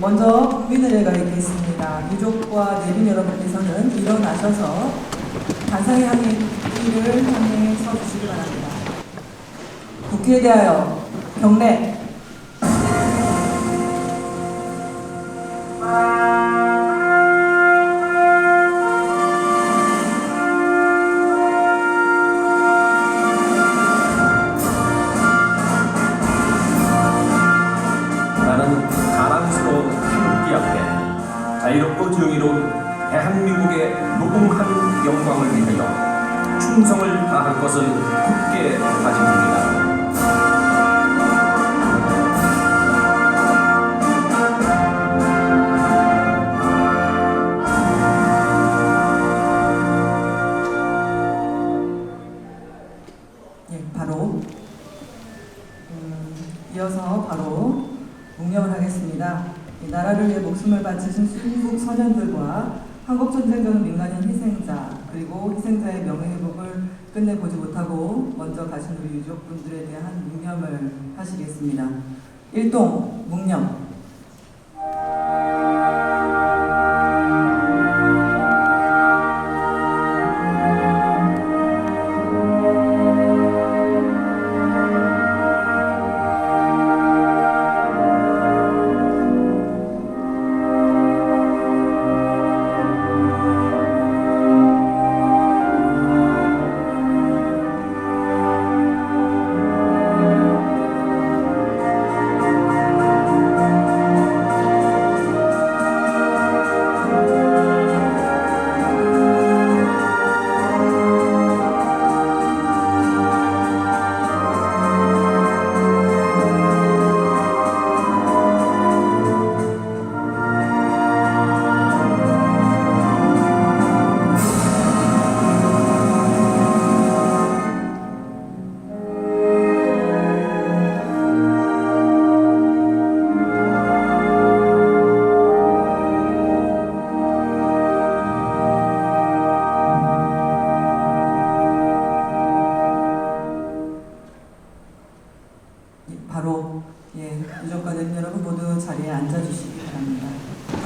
먼저 국민의례가 있겠습니다. 유족과 내빈 여러분께서는 일어나셔서 향해 길을 향해 서주시기 바랍니다. 국회에 대하여 경례. 자유롭고 정의로운 대한민국의 무궁한 영광을 위하여 충성을 다할 것을 굳게 다짐합니다. 나라를 목숨을 바치신 순국 선현들과 한국전쟁 민간인 희생자 그리고 희생자의 명예회복을 끝내보지 못하고 먼저 가신 우리 유족분들에 대한 묵념을 하시겠습니다. 일동 묵념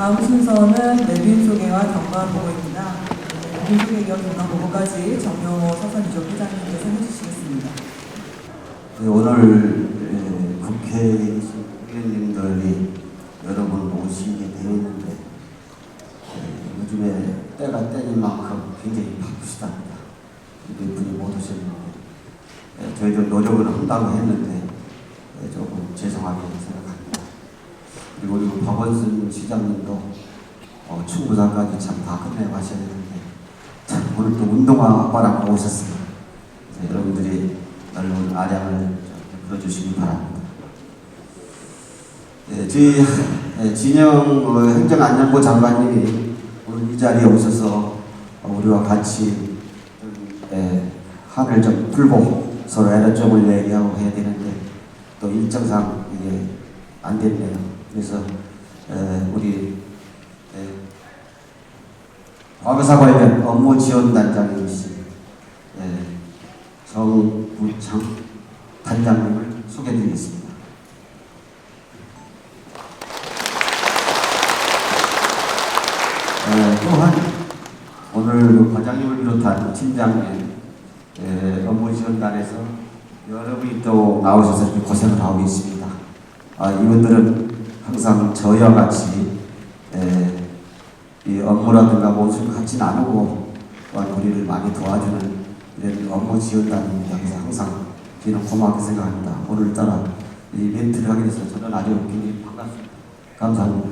다음 순서는 내빈 소개와 경관 보고입니다. 네, 내빈 소개 겸 경관 보고까지 정용호 서선 유족 회장님께서 해주시겠습니다. 네, 오늘 에, 국회에 계신 의원님들이 여러 분 오시게 되었는데 에, 요즘에 때가 때인 만큼 굉장히 바쁘시답니다. 몇 분이 못 오셨는데 에, 저희들 노력을 한다고 했는데 에, 조금 죄송하게 생각합니다. 그리고 우리 박원순 시장님도 어, 충무사까지 참 다 끝내고 하셔야 되는데 참 오늘 또 운동화 아빠랑 오셨습니다. 그래서 여러분들이 넓은 아량을 좀 풀어주시기 바랍니다. 예, 저희 예, 진영 어, 행정안전부 장관님이 오늘 이 자리에 오셔서 어, 우리와 같이 좀, 예, 한을 좀 풀고 서로 애로점을 얘기하고 해야 되는데 또 일정상 이게 안 됐네요. 그래서 에, 우리 에, 과거사 관련 업무 지원 단장이신 에, 정부창 단장님을 소개드리겠습니다. 에, 또한 오늘 그 과장님을 비롯한 팀장님 에, 업무 지원단에서 여러 분이 또 나오셔서 이렇게 고생을 하고 있습니다. 아, 이분들은 항상 저희와 같이 에, 이 업무라든가 무엇을 같이 나누고 또한 우리를 많이 도와주는 이런 업무 지원단입니다. 그래서 항상 저희는 고맙게 생각합니다. 오늘따라 이 멘트를 하게 돼서 저는 아주 굉장히 반갑습니다. 감사합니다.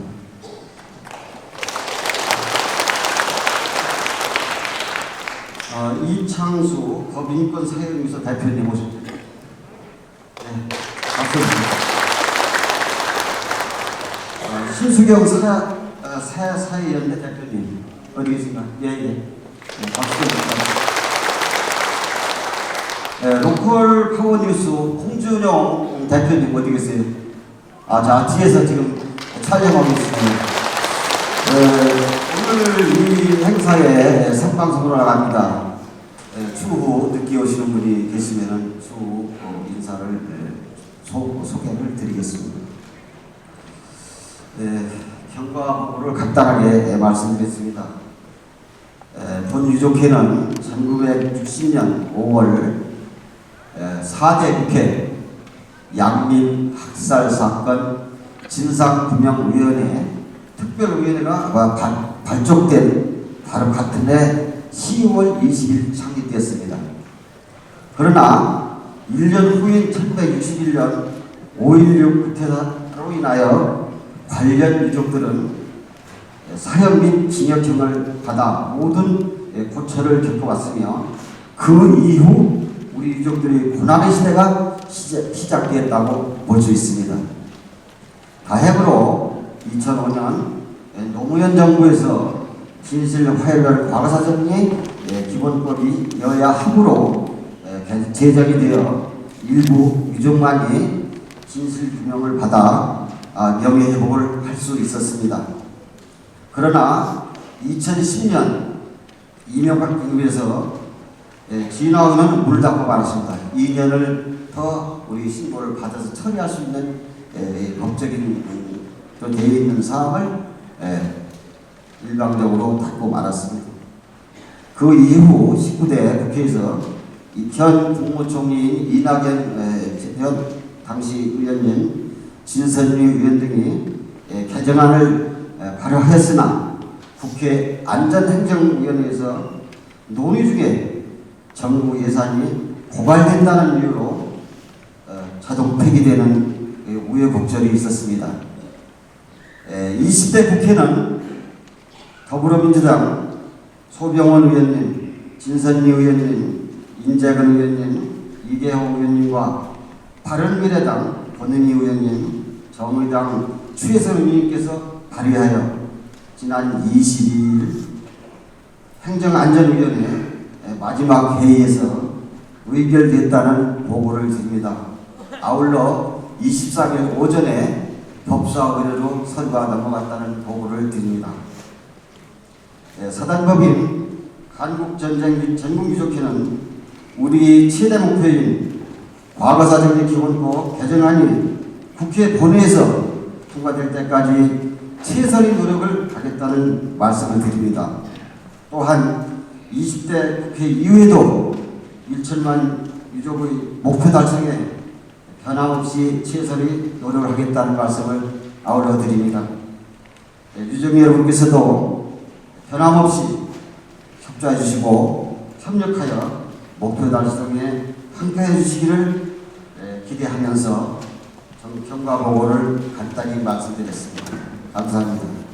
어, 이창수 법인권 사회연구소 대표님 모십니다. 사, 어, 사, 사회연대 대표님 어디 계신가? 예, 예. 네, 박수. 네, 로컬 파워뉴스 홍준영 대표님 어디 계세요? 아, 자, 뒤에서 지금 촬영하고 있습니다. 네, 오늘 이 행사에 생방송으로 나갑니다. 네, 추후 늦게 오시는 분이 계시면 추후 어, 인사를 네, 소, 소개를 드리겠습니다. 네, 결과를 간단하게 말씀드렸습니다. 에, 본 유족회는 1960년 5월 에, 4대 국회 양민 학살 사건 진상규명위원회 특별위원회가 발- 발족된 바로 같은 해 10월 20일 창립되었습니다. 그러나 1년 후인 1961년 5.16 구태사로 인하여 관련 유족들은 사형 및 징역형을 받아 모든 고초를 겪어왔으며 그 이후 우리 유족들의 고난의 시대가 시작, 시작 되었다고 볼 수 있습니다. 다행으로 2005년 노무현 정부에서 진실 화해를 과거사정리 기본법이 여야 합으로 에, 제정이 되어 일부 유족만이 진실 규명을 받아 아, 명예 회복을 할 수 있었습니다. 그러나 2010년 이명박 정부에서 예, 진화원은 물 닫고 말았습니다. 2년을 더 우리 신고를 받아서 처리할 수 있는 예, 법적인 음, 또 되어 있는 사항을 예, 일방적으로 닫고 말았습니다. 그 이후 19대 국회에서 이현 국무총리인 이낙연 에, 현 당시 의원님 진선미 의원 등이 에, 개정안을 에, 발의했으나 국회 안전행정위원회에서 논의 중에 정부 예산이 고갈된다는 이유로 어, 자동 폐기되는 에, 우여곡절이 있었습니다. 에, 20대 국회는 더불어민주당 소병원 의원님, 진선미 의원님, 인재근 의원님, 이계호 의원님과 바른미래당 권은희 의원님, 정의당 추혜선 의원님께서 발의하여 지난 22일 행정안전위원회 마지막 회의에서 의결됐다는 보고를 드립니다. 아울러 23일 오전에 법사 의뢰로 서류가 넘어갔다는 보고를 드립니다. 예, 사단법인 한국전쟁 전국유족회는 우리 최대 목표인 과거사정리 기본법 개정안이 국회 본회에서 통과될 때까지 최선의 노력을 하겠다는 말씀을 드립니다. 또한 20대 국회 이후에도 1천만 유족의 목표 달성에 변함없이 최선의 노력을 하겠다는 말씀을 아울러 드립니다. 예, 유족 여러분께서도 변함없이 협조해 주시고 협력하여 목표 달성에 함께해 주시기를 에, 기대하면서 경- 경과 보고를 간단히 말씀드렸습니다. 감사합니다.